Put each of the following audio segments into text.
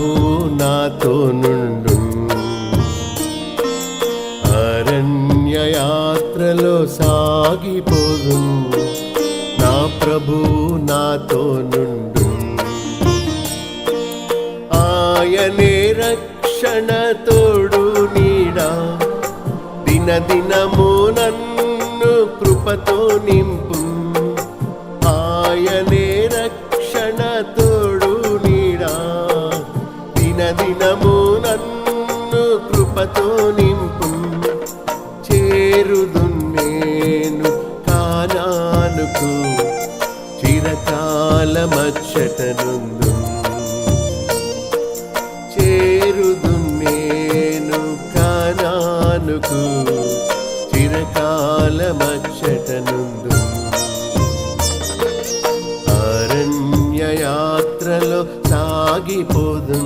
ప్రభు నాతో నుండు. అరణ్యయాత్రలో సాగిపోదు. నా ప్రభు నాతో నుండు. ఆయనే రక్షణ తోడు నీడా. దినదినము నన్ను కృపతో నింపు కృపతో నింపు చేరుదు నేను కానానుకు చిరకాలమచ్చటనుందు. చేరుదు నేను కానానుకు చిరకాలమచ్చటనుందు. అరణ్య యాత్రలో సాగిపోదు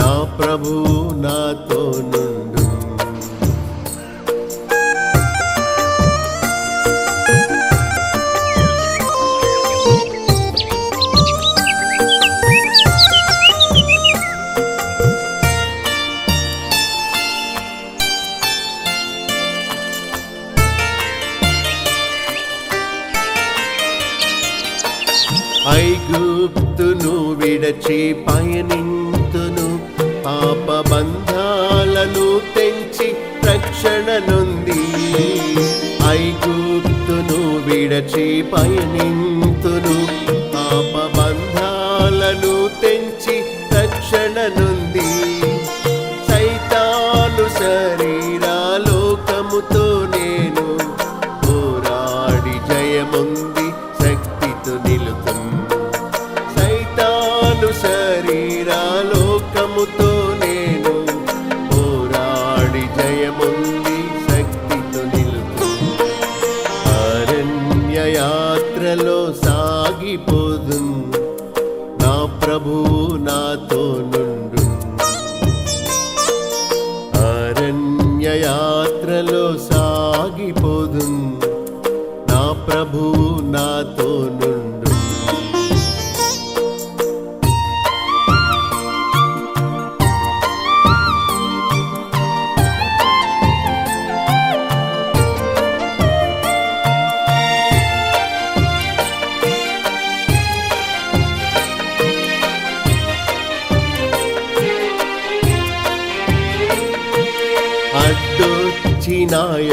నా ప్రభు నాతో గుప్తును విడచి పయనింతును. పాప బంధాలను తెంచి రక్షణ నొంది ఐగుప్తును విడచి పయనింతును. పాప ప్రభు నాతో నుండు. అరణ్యయాత్రలో సాగిపోదు. నా ప్రభు నాతో నుండు.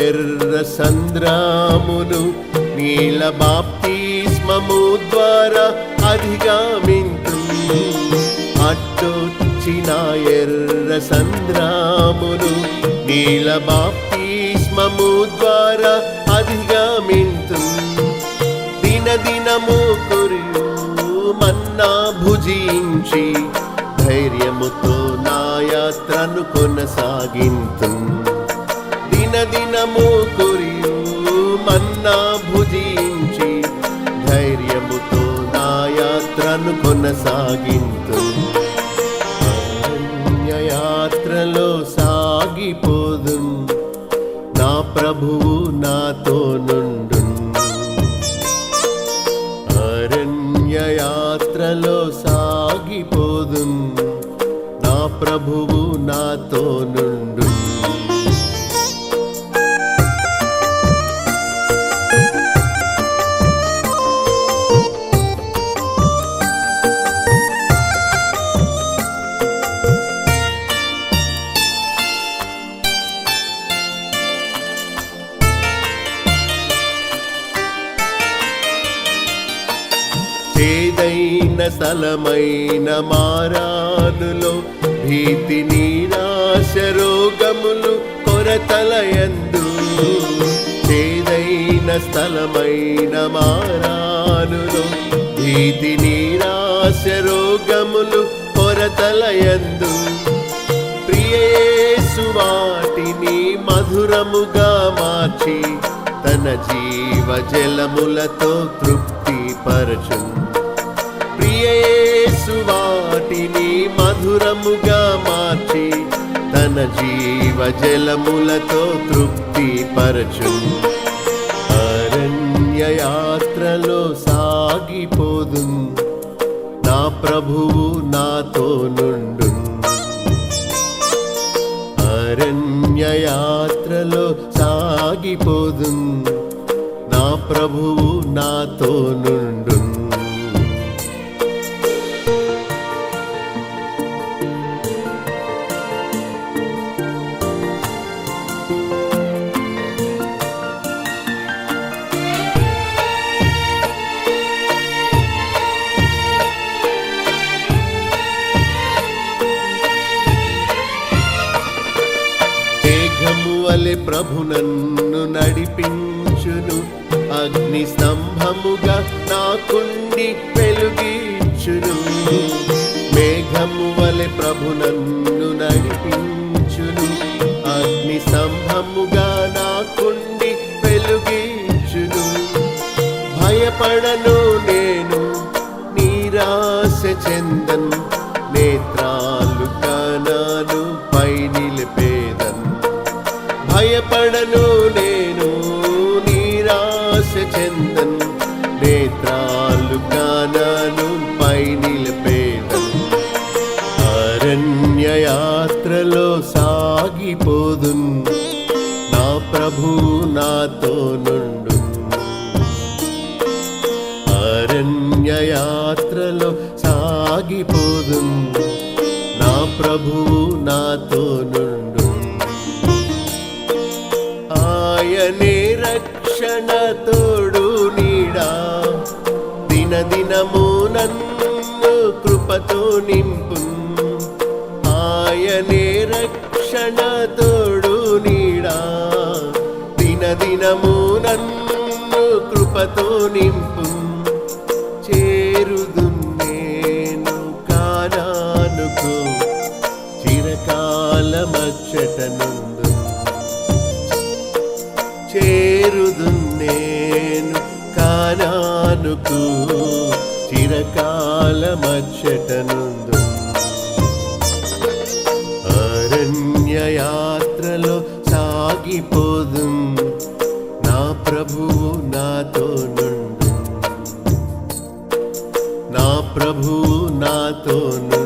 ఎర్ర సంద్రామును నీల బాప్తిస్మము ద్వారా అధిగమింతు అట్టొచ్చిన ఎర్ర సంద్రామును నీల బాప్తిస్మము ద్వారా అధిగమింతు దినదినము కురియు మన్నా భుజించి ధైర్యముతో నా యాత్రను కొనసాగింతు కురియు మన్నా భుజించి ధైర్యముతో నా యాత్రను కొనసాగింతు. యాత్రలో సాగిపోదు నా ప్రభువు నాతో నుండు అరణ్య యాత్రలో సాగిపోదు నా ప్రభువు నాతో నుండు సలమైన స్థలమైన మారానులో భీతి నీరాశ రోగములు కొరతలయందు. చేదైన స్థలమైన మారానులో భీతి నీరాశ రోగములు కొరతలయందు. ప్రియేసు వాటిని మధురముగా మార్చి తన జీవ జలములతో తృప్తి పరచుంది వాటిని మధురముగా మార్చి తన జీవ జలములతో తృప్తి పరచు అరణ్యయాత్రలో సాగిపోదు. నా ప్రభువు నాతో నుండు. అరణ్యయాత్రలో సాగిపోదు. నా ప్రభువు నాతో నుండు. ప్రభు నన్ను నడిపించును. అగ్ని స్తంభముగా నాకుండి వెలుగించును. మేఘము వలె ప్రభు నన్ను నడిపించును. అగ్ని స్తంభముగా నాకుండి వెలుగించును. భయపడను నేను నీరాశ చెందను. పడను నేను నిరాశ చెందన్. నేత్రాలు కనాను పై నిలిపేదన్ అరణ్యయాత్రలో యాత్రలో నా ప్రభు నాతో నుండు. అరణ్యయాత్రలో సాగిపోదు. నా ప్రభువు నాతో నుండు. దినదినము నన్ను కృపతో నింపు. ఆయనే రక్షణ తోడు నీడా దినదినము నన్ను కృపతో నింపు. చేరుదున్నేను కానానుకు. చిరకాలమచ్చటనుందు కానానుకు చిరకాలమచ్చటనుందు. అరణ్య అరణ్యయాత్రలో సాగిపోదు. నా ప్రభువు నాతో నుండు నా ప్రభువు నాతో నుండు